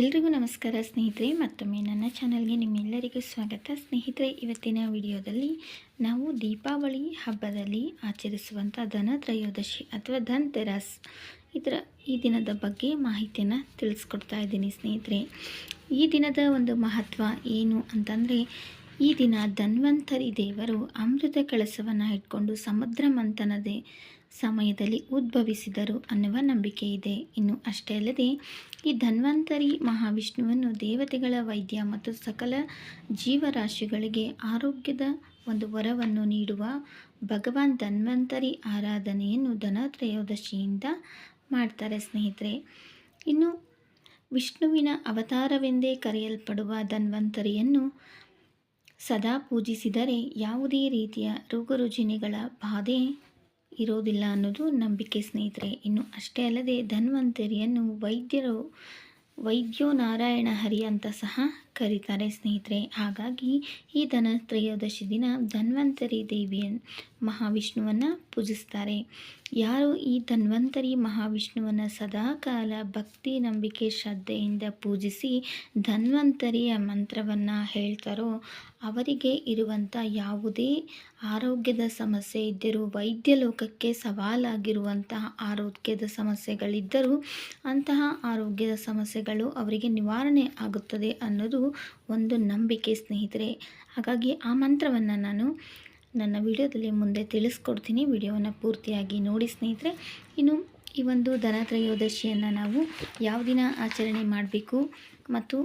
ಎಲ್ರಿಗೂ ನಮಸ್ಕಾರ ಸ್ನೇಹಿತರೆ, ಮತ್ತೊಮ್ಮೆ ನನ್ನ ಚಾನಲ್ಗೆ ನಿಮ್ಮೆಲ್ಲರಿಗೂ ಸ್ವಾಗತ. ಸ್ನೇಹಿತರೆ, ಇವತ್ತಿನ ವಿಡಿಯೋದಲ್ಲಿ ನಾವು ದೀಪಾವಳಿ ಹಬ್ಬದಲ್ಲಿ ಆಚರಿಸುವಂಥ ಧನ ತ್ರಯೋದಶಿ ಅಥವಾ ಧನ್ ತೆರಸ್ ಇದರ ಈ ದಿನದ ಬಗ್ಗೆ ಮಾಹಿತಿಯನ್ನು ತಿಳಿಸ್ಕೊಡ್ತಾ ಇದ್ದೀನಿ ಸ್ನೇಹಿತರೆ. ಈ ದಿನದ ಒಂದು ಮಹತ್ವ ಏನು ಅಂತಂದರೆ, ಈ ದಿನ ಧನ್ವಂತರಿ ದೇವರು ಅಮೃತ ಕಳಸವನ್ನು ಇಟ್ಕೊಂಡು ಸಮುದ್ರ ಮಂಥನದೆ ಸಮಯದಲ್ಲಿ ಉದ್ಭವಿಸಿದರು ಅನ್ನುವ ನಂಬಿಕೆ ಇದೆ. ಇನ್ನು ಅಷ್ಟೇ ಅಲ್ಲದೆ, ಈ ಧನ್ವಂತರಿ ಮಹಾವಿಷ್ಣುವನ್ನು ದೇವತೆಗಳ ವೈದ್ಯ ಮತ್ತು ಸಕಲ ಜೀವರಾಶಿಗಳಿಗೆ ಆರೋಗ್ಯದ ಒಂದು ವರವನ್ನು ನೀಡುವ ಭಗವಾನ್ ಧನ್ವಂತರಿ ಆರಾಧನೆಯನ್ನು ಧನತ್ರಯೋದಶಿಯಿಂದ ಮಾಡ್ತಾರೆ ಸ್ನೇಹಿತರೆ. ಇನ್ನು ವಿಷ್ಣುವಿನ ಅವತಾರವೆಂದೇ ಕರೆಯಲ್ಪಡುವ ಧನ್ವಂತರಿಯನ್ನು ಸದಾ ಪೂಜಿಸಿದರೆ ಯಾವುದೇ ರೀತಿಯ ರೋಗರುಜಿನಿಗಳ ಬಾಧೆ ಇರೋದಿಲ್ಲ ಅನ್ನೋದು ನಂಬಿಕೆ ಸ್ನೇಹಿತರೆ. ಇನ್ನು ಅಷ್ಟೇ ಅಲ್ಲದೆ ಧನ್ವಂತರಿಯನ್ನು ವೈದ್ಯರು ವೈದ್ಯೋ ನಾರಾಯಣ ಹರಿ ಅಂತ ಸಹ ಕರೀತಾರೆ ಸ್ನೇಹಿತರೆ. ಹಾಗಾಗಿ ಈ ಧನ ತ್ರಯೋದಶಿ ದಿನ ಧನ್ವಂತರಿ ದೇವಿಯ ಮಹಾವಿಷ್ಣುವನ್ನು ಪೂಜಿಸ್ತಾರೆ. ಯಾರು ಈ ಧನ್ವಂತರಿ ಮಹಾವಿಷ್ಣುವನ್ನು ಸದಾಕಾಲ ಭಕ್ತಿ ನಂಬಿಕೆ ಶ್ರದ್ಧೆಯಿಂದ ಪೂಜಿಸಿ ಧನ್ವಂತರಿಯ ಮಂತ್ರವನ್ನು ಹೇಳ್ತಾರೋ ಅವರಿಗೆ ಇರುವಂಥ ಯಾವುದೇ ಆರೋಗ್ಯದ ಸಮಸ್ಯೆ ಇದ್ದರೂ, ವೈದ್ಯ ಲೋಕಕ್ಕೆ ಸವಾಲಾಗಿರುವಂತಹ ಆರೋಗ್ಯದ ಸಮಸ್ಯೆಗಳಿದ್ದರೂ ಅಂತಹ ಆರೋಗ್ಯದ ಸಮಸ್ಯೆಗಳು ಅವರಿಗೆ ನಿವಾರಣೆ ಆಗುತ್ತದೆ ಅನ್ನೋದು ಒಂದು ನಂಬಿಕೆ ಸ್ನೇಹಿತರೆ. ಹಾಗಾಗಿ ಆ ಮಂತ್ರವನ್ನು ನಾನು ನನ್ನ ವಿಡಿಯೋದಲ್ಲಿ ಮುಂದೆ ತಿಳಿಸ್ಕೊಡ್ತೀನಿ. ವಿಡಿಯೋವನ್ನು ಪೂರ್ತಿಯಾಗಿ ನೋಡಿ ಸ್ನೇಹಿತರೆ. ಇನ್ನು ಈ ಒಂದು ಧನತ್ರಯೋದಶಿಯನ್ನು ನಾವು ಯಾವ ದಿನ ಆಚರಣೆ ಮಾಡಬೇಕು ಮತ್ತು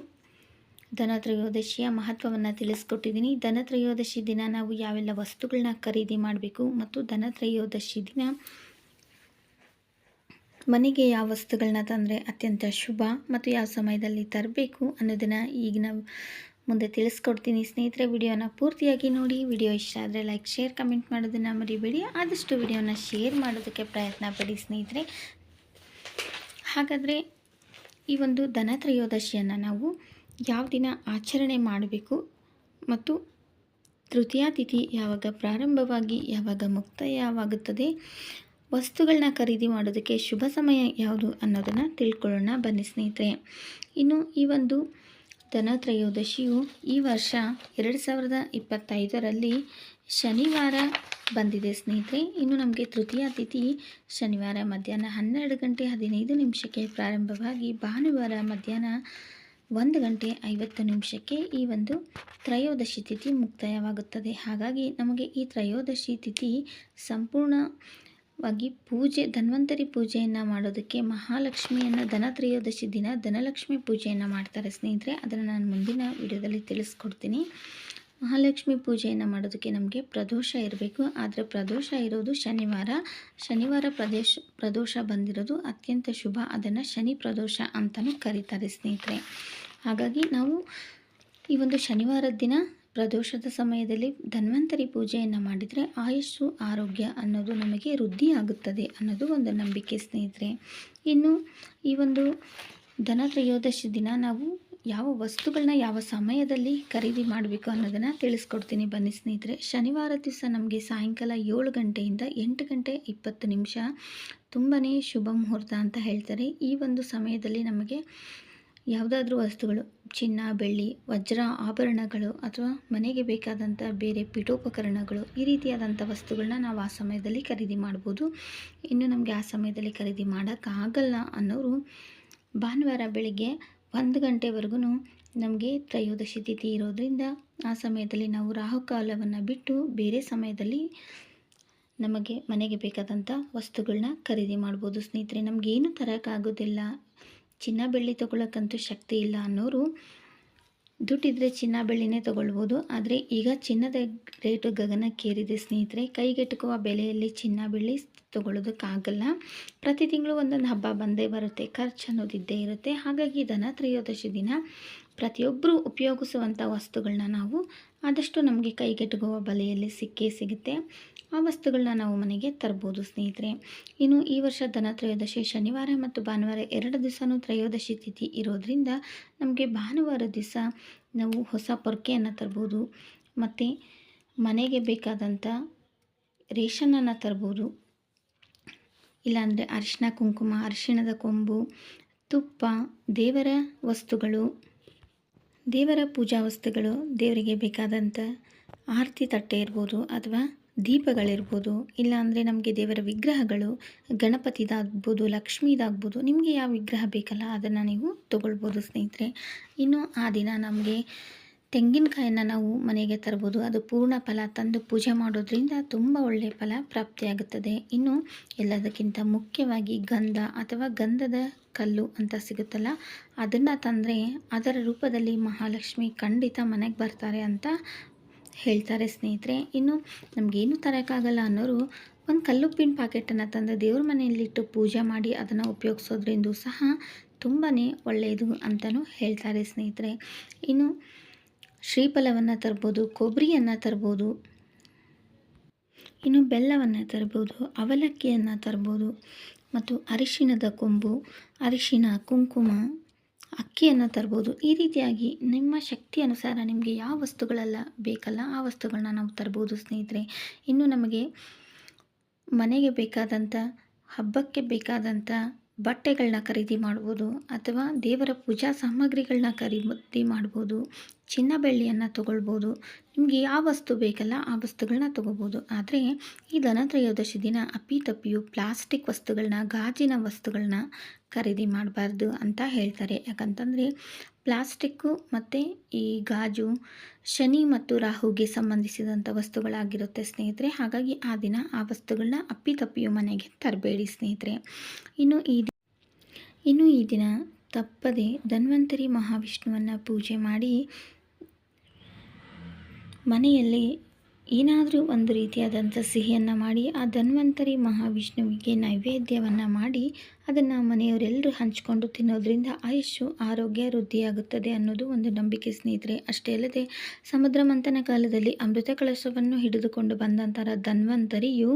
ಧನತ್ರಯೋದಶಿಯ ಮಹತ್ವವನ್ನು ತಿಳಿಸ್ಕೊಟ್ಟಿದ್ದೀನಿ. ಧನತ್ರಯೋದಶಿ ದಿನ ನಾವು ಯಾವೆಲ್ಲ ವಸ್ತುಗಳನ್ನ ಖರೀದಿ ಮಾಡಬೇಕು ಮತ್ತು ಧನತ್ರಯೋದಶಿ ದಿನ ಮನೆಗೆ ಯಾವ ವಸ್ತುಗಳನ್ನ ತಂದರೆ ಅತ್ಯಂತ ಶುಭ ಮತ್ತು ಯಾವ ಸಮಯದಲ್ಲಿ ತರಬೇಕು ಅನ್ನೋದನ್ನು ಈಗಿನ ಮುಂದೆ ತಿಳಿಸ್ಕೊಡ್ತೀನಿ. ಸ್ನೇಹಿತರೆ, ವಿಡಿಯೋನ ಪೂರ್ತಿಯಾಗಿ ನೋಡಿ. ವಿಡಿಯೋ ಇಷ್ಟ ಆದರೆ ಲೈಕ್ ಶೇರ್ ಕಮೆಂಟ್ ಮಾಡೋದನ್ನು ಮರಿಬೇಡಿ. ಆದಷ್ಟು ವಿಡಿಯೋನ ಶೇರ್ ಮಾಡೋದಕ್ಕೆ ಪ್ರಯತ್ನ ಪಡಿ ಸ್ನೇಹಿತರೆ. ಹಾಗಾದರೆ ಈ ಒಂದು ಧನತ್ರಯೋದಶಿಯನ್ನು ನಾವು ಯಾವ ದಿನ ಆಚರಣೆ ಮಾಡಬೇಕು ಮತ್ತು ತೃತೀಯ ತಿಥಿ ಯಾವಾಗ ಪ್ರಾರಂಭವಾಗಿ ಯಾವಾಗ ಮುಕ್ತಾಯವಾಗುತ್ತದೆ ವಸ್ತುಗಳನ್ನ ಖರೀದಿ ಮಾಡೋದಕ್ಕೆ ಶುಭ ಸಮಯ ಯಾವುದು ಅನ್ನೋದನ್ನು ತಿಳ್ಕೊಳ್ಳೋಣ. ಬನ್ನಿ ಸ್ನೇಹಿತರೆ, ಇನ್ನು ಈ ಒಂದು ಧನತ್ರಯೋದಶಿಯು ಈ ವರ್ಷ ಎರಡು ಸಾವಿರದ ಇಪ್ಪತ್ತೈದರಲ್ಲಿ ಶನಿವಾರ ಬಂದಿದೆ ಸ್ನೇಹಿತರೆ. ಇನ್ನು ನಮಗೆ ತೃತೀಯ ತಿಥಿ ಶನಿವಾರ ಮಧ್ಯಾಹ್ನ ಹನ್ನೆರಡು ಗಂಟೆ ಹದಿನೈದು ನಿಮಿಷಕ್ಕೆ ಪ್ರಾರಂಭವಾಗಿ ಭಾನುವಾರ ಮಧ್ಯಾಹ್ನ ಒಂದು ಗಂಟೆ ಐವತ್ತು ನಿಮಿಷಕ್ಕೆ ಈ ಒಂದು ತ್ರಯೋದಶಿ ತಿಥಿ ಮುಕ್ತಾಯವಾಗುತ್ತದೆ. ಹಾಗಾಗಿ ನಮಗೆ ಈ ತ್ರಯೋದಶಿ ತಿಥಿ ಸಂಪೂರ್ಣವಾಗಿ ಪೂಜೆ, ಧನ್ವಂತರಿ ಪೂಜೆಯನ್ನು ಮಾಡೋದಕ್ಕೆ ಮಹಾಲಕ್ಷ್ಮಿಯನ್ನು ಧನತ್ರಯೋದಶಿ ದಿನ ಧನಲಕ್ಷ್ಮಿ ಪೂಜೆಯನ್ನು ಮಾಡ್ತಾರೆ ಸ್ನೇಹಿತರೆ. ಅದನ್ನು ನಾನು ಮುಂದಿನ ವಿಡಿಯೋದಲ್ಲಿ ತಿಳಿಸ್ಕೊಡ್ತೀನಿ. ಮಹಾಲಕ್ಷ್ಮಿ ಪೂಜೆಯನ್ನು ಮಾಡೋದಕ್ಕೆ ನಮಗೆ ಪ್ರದೋಷ ಇರಬೇಕು. ಆದರೆ ಪ್ರದೋಷ ಇರೋದು ಶನಿವಾರ. ಶನಿವಾರ ಪ್ರದೇಶ, ಪ್ರದೋಷ ಬಂದಿರೋದು ಅತ್ಯಂತ ಶುಭ. ಅದನ್ನು ಶನಿ ಪ್ರದೋಷ ಅಂತಲೂ ಕರೀತಾರೆ ಸ್ನೇಹಿತರೆ. ಹಾಗಾಗಿ ನಾವು ಈ ಒಂದು ಶನಿವಾರದ ದಿನ ಪ್ರದೋಷದ ಸಮಯದಲ್ಲಿ ಧನ್ವಂತರಿ ಪೂಜೆಯನ್ನು ಮಾಡಿದರೆ ಆಯುಷು ಆರೋಗ್ಯ ಅನ್ನೋದು ನಮಗೆ ವೃದ್ಧಿಯಾಗುತ್ತದೆ ಅನ್ನೋದು ಒಂದು ನಂಬಿಕೆ ಸ್ನೇಹಿತರೆ. ಇನ್ನು ಈ ಒಂದು ಧನತ್ರಯೋದಶಿ ದಿನ ನಾವು ಯಾವ ವಸ್ತುಗಳನ್ನ ಯಾವ ಸಮಯದಲ್ಲಿ ಖರೀದಿ ಮಾಡಬೇಕು ಅನ್ನೋದನ್ನು ತಿಳಿಸ್ಕೊಡ್ತೀನಿ ಬನ್ನಿ ಸ್ನೇಹಿತರೆ. ಶನಿವಾರ ದಿವಸ ನಮಗೆ ಸಾಯಂಕಾಲ ಏಳು ಗಂಟೆಯಿಂದ ಎಂಟು ಗಂಟೆ ಇಪ್ಪತ್ತು ನಿಮಿಷ ತುಂಬಾ ಶುಭ ಮುಹೂರ್ತ ಅಂತ ಹೇಳ್ತಾರೆ. ಈ ಒಂದು ಸಮಯದಲ್ಲಿ ನಮಗೆ ಯಾವುದಾದ್ರೂ ವಸ್ತುಗಳು, ಚಿನ್ನ, ಬೆಳ್ಳಿ, ವಜ್ರ ಆಭರಣಗಳು ಅಥವಾ ಮನೆಗೆ ಬೇಕಾದಂಥ ಬೇರೆ ಪೀಠೋಪಕರಣಗಳು ಈ ರೀತಿಯಾದಂಥ ವಸ್ತುಗಳನ್ನ ನಾವು ಆ ಸಮಯದಲ್ಲಿ ಖರೀದಿ ಮಾಡ್ಬೋದು. ಇನ್ನು ನಮಗೆ ಆ ಸಮಯದಲ್ಲಿ ಖರೀದಿ ಮಾಡೋಕ್ಕಾಗಲ್ಲ ಅನ್ನೋರು ಭಾನುವಾರ ಬೆಳಿಗ್ಗೆ ಒಂದು ಗಂಟೆವರೆಗೂ ನಮಗೆ ತ್ರಯೋದಶಿ ತಿಥಿ ಇರೋದರಿಂದ ಆ ಸಮಯದಲ್ಲಿ ನಾವು ರಾಹುಕಾಲವನ್ನು ಬಿಟ್ಟು ಬೇರೆ ಸಮಯದಲ್ಲಿ ನಮಗೆ ಮನೆಗೆ ಬೇಕಾದಂಥ ವಸ್ತುಗಳನ್ನ ಖರೀದಿ ಮಾಡ್ಬೋದು. ಸ್ನೇಹಿತರೆ, ನಮಗೇನು ತರೋಕ್ಕಾಗೋದಿಲ್ಲ. ಚಿನ್ನ ಬೆಳ್ಳಿ ತೊಗೊಳಕ್ಕಂತೂ ಶಕ್ತಿ ಇಲ್ಲ ಅನ್ನೋರು ದುಡ್ಡಿದ್ದರೆ ಚಿನ್ನ ಬೆಳ್ಳಿನೇ ತೊಗೊಳ್ಬೋದು. ಆದರೆ ಈಗ ಚಿನ್ನದ ರೇಟು ಗಗನಕ್ಕೇರಿದೆ ಸ್ನೇಹಿತರೆ. ಕೈಗೆಟುಕುವ ಬೆಲೆಯಲ್ಲಿ ಚಿನ್ನ ಬೆಳ್ಳಿ ತೊಗೊಳ್ಳೋದಕ್ಕಾಗಲ್ಲ ಪ್ರತಿ ತಿಂಗಳು ಒಂದೊಂದು ಹಬ್ಬ ಬಂದೇ ಬರುತ್ತೆ. ಖರ್ಚು ಅನ್ನೋದಿದ್ದೇ ಇರುತ್ತೆ. ಹಾಗಾಗಿ ಧನ ತ್ರಯೋದಶಿ ದಿನ ಪ್ರತಿಯೊಬ್ಬರೂ ಉಪಯೋಗಿಸುವಂಥ ವಸ್ತುಗಳನ್ನ ನಾವು ಆದಷ್ಟು ನಮಗೆ ಕೈಗೆಟುಕುವ ಬೆಲೆಯಲ್ಲಿ ಸಿಕ್ಕೇ ಸಿಗುತ್ತೆ. ಆ ವಸ್ತುಗಳನ್ನ ನಾವು ಮನೆಗೆ ತರ್ಬೋದು, ಸ್ನೇಹಿತರೆ. ಇನ್ನು ಈ ವರ್ಷ ಧನತ್ರಯೋದಶಿ ಶನಿವಾರ ಮತ್ತು ಭಾನುವಾರ ಎರಡು ದಿವಸನೂ ತ್ರಯೋದಶಿ ತಿಥಿ ಇರೋದ್ರಿಂದ ನಮಗೆ ಭಾನುವಾರ ದಿವಸ ನಾವು ಹೊಸ ಪೊರ್ಕೆಯನ್ನು ತರ್ಬೋದು, ಮತ್ತು ಮನೆಗೆ ಬೇಕಾದಂಥ ರೇಷನನ್ನು ತರ್ಬೋದು. ಇಲ್ಲಾಂದರೆ ಅರಿಶಿನ ಕುಂಕುಮ, ಅರಿಶಿಣದ ಕೊಂಬು, ತುಪ್ಪ, ದೇವರ ವಸ್ತುಗಳು, ದೇವರ ಪೂಜಾ ವಸ್ತುಗಳು, ದೇವರಿಗೆ ಬೇಕಾದಂಥ ಆರತಿ ತಟ್ಟೆ ಇರ್ಬೋದು ಅಥವಾ ದೀಪಗಳಿರ್ಬೋದು, ಇಲ್ಲಾಂದರೆ ನಮಗೆ ದೇವರ ವಿಗ್ರಹಗಳು, ಗಣಪತಿದಾಗ್ಬೋದು, ಲಕ್ಷ್ಮೀದಾಗ್ಬೋದು, ನಿಮಗೆ ಯಾವ ವಿಗ್ರಹ ಬೇಕಲ್ಲ ಅದನ್ನು ನೀವು ತೊಗೊಳ್ಬೋದು ಸ್ನೇಹಿತರೆ. ಇನ್ನು ಆ ದಿನ ನಮಗೆ ತೆಂಗಿನಕಾಯನ್ನು ನಾವು ಮನೆಗೆ ತರ್ಬೋದು. ಅದು ಪೂರ್ಣ ಫಲ ತಂದು ಪೂಜೆ ಮಾಡೋದ್ರಿಂದ ತುಂಬ ಒಳ್ಳೆಯ ಫಲ ಪ್ರಾಪ್ತಿಯಾಗುತ್ತದೆ ಇನ್ನು ಎಲ್ಲದಕ್ಕಿಂತ ಮುಖ್ಯವಾಗಿ ಗಂಧ ಅಥವಾ ಗಂಧದ ಕಲ್ಲು ಅಂತ ಸಿಗುತ್ತಲ್ಲ, ಅದನ್ನು ತಂದರೆ ಅದರ ರೂಪದಲ್ಲಿ ಮಹಾಲಕ್ಷ್ಮಿ ಖಂಡಿತ ಮನೆಗೆ ಬರ್ತಾರೆ ಅಂತ ಹೇಳ್ತಾರೆ ಸ್ನೇಹಿತರೆ, ಇನ್ನು ನಮಗೇನು ತರೋಕ್ಕಾಗಲ್ಲ ಅನ್ನೋರು ಒಂದು ಕಲ್ಲುಪ್ಪಿನ ಪ್ಯಾಕೆಟನ್ನು ತಂದು ದೇವ್ರ ಮನೆಯಲ್ಲಿಟ್ಟು ಪೂಜೆ ಮಾಡಿ ಅದನ್ನು ಉಪಯೋಗಿಸೋದ್ರಿಂದ ಸಹ ತುಂಬಾ ಒಳ್ಳೆಯದು ಅಂತಲೂ ಹೇಳ್ತಾರೆ ಸ್ನೇಹಿತರೆ. ಇನ್ನು ಶ್ರೀಫಲವನ್ನು ತರ್ಬೋದು ಕೊಬ್ಬರಿಯನ್ನು ತರ್ಬೋದು, ಇನ್ನು ಬೆಲ್ಲವನ್ನು ತರ್ಬೋದು, ಅವಲಕ್ಕಿಯನ್ನು ತರ್ಬೋದು, ಮತ್ತು ಅರಿಶಿಣದ ಕೊಂಬು, ಅರಿಶಿಣ, ಕುಂಕುಮ ಅಕ್ಕಿಯನ್ನು ತರ್ಬೋದು. ಈ ರೀತಿಯಾಗಿ ನಿಮ್ಮ ಶಕ್ತಿ ಅನುಸಾರ ನಿಮಗೆ ಯಾವ ವಸ್ತುಗಳೆಲ್ಲ ಬೇಕಲ್ಲ ಆ ವಸ್ತುಗಳನ್ನ ನಾವು ತರ್ಬೋದು ಸ್ನೇಹಿತರೆ. ಇನ್ನು ನಮಗೆ ಮನೆಗೆ ಬೇಕಾದಂಥ, ಹಬ್ಬಕ್ಕೆ ಬೇಕಾದಂಥ ಬಟ್ಟೆಗಳನ್ನ ಖರೀದಿ ಮಾಡ್ಬೋದು ಅಥವಾ ದೇವರ ಪೂಜಾ ಸಾಮಗ್ರಿಗಳನ್ನ ಖರೀದಿ ಮಾಡ್ಬೋದು, ಚಿನ್ನ ಬೆಳ್ಳಿಯನ್ನು ತೊಗೊಳ್ಬೋದು, ನಿಮಗೆ ಯಾವ ವಸ್ತು ಬೇಕಲ್ಲ ಆ ವಸ್ತುಗಳನ್ನ ತೊಗೋಬೋದು ಆದರೆ ಈ ಧನತ್ರಯೋದಶಿ ದಿನ ಅಪ್ಪಿತಪ್ಪಿಯು ಪ್ಲಾಸ್ಟಿಕ್ ವಸ್ತುಗಳನ್ನ ಗಾಜಿನ ವಸ್ತುಗಳನ್ನ ಖರೀದಿ ಮಾಡಬಾರ್ದು ಅಂತ ಹೇಳ್ತಾರೆ. ಯಾಕಂತಂದರೆ ಪ್ಲಾಸ್ಟಿಕ್ಕು ಮತ್ತು ಈ ಗಾಜು, ಶನಿ ಮತ್ತು ರಾಹುಗೆ ಸಂಬಂಧಿಸಿದಂಥ ವಸ್ತುಗಳಾಗಿರುತ್ತೆ ಸ್ನೇಹಿತರೆ. ಹಾಗಾಗಿ ಆ ದಿನ ಆ ವಸ್ತುಗಳನ್ನ ಅಪ್ಪಿತಪ್ಪಿಯು ಮನೆಗೆ ತರಬೇಡಿ ಸ್ನೇಹಿತರೆ. ಇನ್ನು ಈ ಇನ್ನು ಈ ದಿನ ತಪ್ಪದೆ ಧನ್ವಂತರಿ ಮಹಾವಿಷ್ಣುವನ್ನು ಪೂಜೆ ಮಾಡಿ ಮನೆಯಲ್ಲಿ ಏನಾದರೂ ಒಂದು ರೀತಿಯಾದಂಥ ಸಿಹಿಯನ್ನು ಮಾಡಿ, ಆ ಧನ್ವಂತರಿ ಮಹಾವಿಷ್ಣುವಿಗೆ ನೈವೇದ್ಯವನ್ನು ಮಾಡಿ, ಅದನ್ನು ಮನೆಯವರೆಲ್ಲರೂ ಹಂಚಿಕೊಂಡು ತಿನ್ನೋದ್ರಿಂದ ಆಯುಷ್ಯು ಆರೋಗ್ಯ ವೃದ್ಧಿಯಾಗುತ್ತದೆ ಅನ್ನೋದು ಒಂದು ನಂಬಿಕೆ ಸ್ನೇಹಿತರೆ. ಅಷ್ಟೇ ಅಲ್ಲದೆ ಸಮುದ್ರ ಮಂಥನ ಕಾಲದಲ್ಲಿ ಅಮೃತ ಕಳಶವನ್ನು ಹಿಡಿದುಕೊಂಡು ಬಂದಂತಹ ಧನ್ವಂತರಿಯು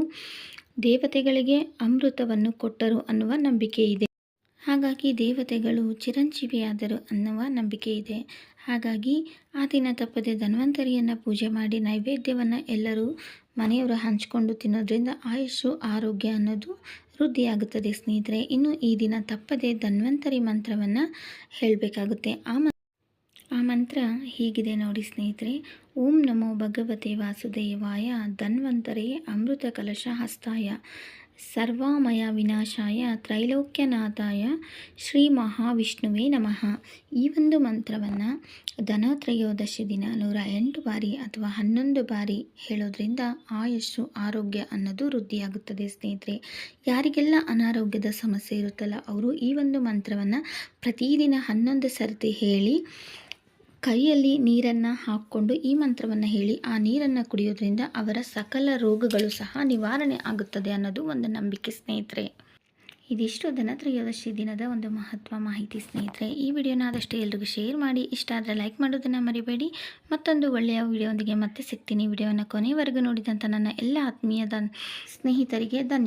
ದೇವತೆಗಳಿಗೆ ಅಮೃತವನ್ನು ಕೊಟ್ಟರು ಅನ್ನುವ ನಂಬಿಕೆ ಇದೆ. ಹಾಗಾಗಿ ದೇವತೆಗಳು ಚಿರಂಜೀವಿಯಾದರು ಅನ್ನುವ ನಂಬಿಕೆ ಇದೆ. ಹಾಗಾಗಿ ಆ ದಿನ ತಪ್ಪದೆ ಧನ್ವಂತರಿಯನ್ನು ಪೂಜೆ ಮಾಡಿ ನೈವೇದ್ಯವನ್ನು ಎಲ್ಲರೂ ಮನೆಯವರು ಹಂಚಿಕೊಂಡು ತಿನ್ನೋದ್ರಿಂದ ಆಯುಷು ಆರೋಗ್ಯ ಅನ್ನೋದು ವೃದ್ಧಿಯಾಗುತ್ತದೆ ಸ್ನೇಹಿತರೆ. ಇನ್ನು ಈ ದಿನ ತಪ್ಪದೆ ಧನ್ವಂತರಿ ಮಂತ್ರವನ್ನು ಹೇಳಬೇಕಾಗುತ್ತೆ. ಆ ಮಂತ್ರ ಆ ಮಂತ್ರ ಹೀಗಿದೆ ನೋಡಿ ಸ್ನೇಹಿತರೆ. ಓಂ ನಮೋ ಭಗವತೆ ವಾಸುದೇವಾಯ, ಧನ್ವಂತರೇ ಅಮೃತ ಕಲಶ ಹಸ್ತಾಯ. ಸರ್ವಾಮಯ ವಿನಾಶಾಯ ತ್ರೈಲೋಕ್ಯನಾಥಾಯ ಶ್ರೀ ಮಹಾವಿಷ್ಣುವೇ ನಮಃ. ಈ ಒಂದು ಮಂತ್ರವನ್ನು ಧನತ್ರಯೋದಶಿ ದಿನ ನೂರ ಎಂಟು ಬಾರಿ ಅಥವಾ ಹನ್ನೊಂದು ಬಾರಿ ಹೇಳೋದ್ರಿಂದ ಆಯುಷು ಆರೋಗ್ಯ ಅನ್ನೋದು ವೃದ್ಧಿಯಾಗುತ್ತದೆ ಸ್ನೇಹಿತರೆ. ಯಾರಿಗೆಲ್ಲ ಅನಾರೋಗ್ಯದ ಸಮಸ್ಯೆ ಇರುತ್ತಲ್ಲ, ಅವರು ಈ ಒಂದು ಮಂತ್ರವನ್ನು ಪ್ರತಿದಿನ ಹನ್ನೊಂದು ಸರ್ತಿ ಹೇಳಿ ಕೈಯಲ್ಲಿ ನೀರನ್ನು ಹಾಕ್ಕೊಂಡು ಈ ಮಂತ್ರವನ್ನು ಹೇಳಿ, ಆ ನೀರನ್ನು ಕುಡಿಯೋದ್ರಿಂದ ಅವರ ಸಕಲ ರೋಗಗಳು ಸಹ ನಿವಾರಣೆ ಆಗುತ್ತದೆ ಅನ್ನೋದು ಒಂದು ನಂಬಿಕೆ ಸ್ನೇಹಿತರೆ. ಇದಿಷ್ಟು ಧನತ್ರಯೋದಶಿ ದಿನದ ಒಂದು ಮಹತ್ವ ಮಾಹಿತಿ ಸ್ನೇಹಿತರೆ. ಈ ವಿಡಿಯೋನ ಆದಷ್ಟು ಎಲ್ರಿಗೂ ಶೇರ್ ಮಾಡಿ, ಇಷ್ಟ ಆದರೆ ಲೈಕ್ ಮಾಡೋದನ್ನು ಮರಿಬೇಡಿ. ಮತ್ತೊಂದು ಒಳ್ಳೆಯ ವಿಡಿಯೋದೊಂದಿಗೆ ಮತ್ತೆ ಸಿಗ್ತೀನಿ. ವಿಡಿಯೋನ ಕೊನೆಯವರೆಗೂ ನೋಡಿದಂಥ ನನ್ನ ಎಲ್ಲ ಆತ್ಮೀಯದ ಸ್ನೇಹಿತರಿಗೆ ಧನ್ಯ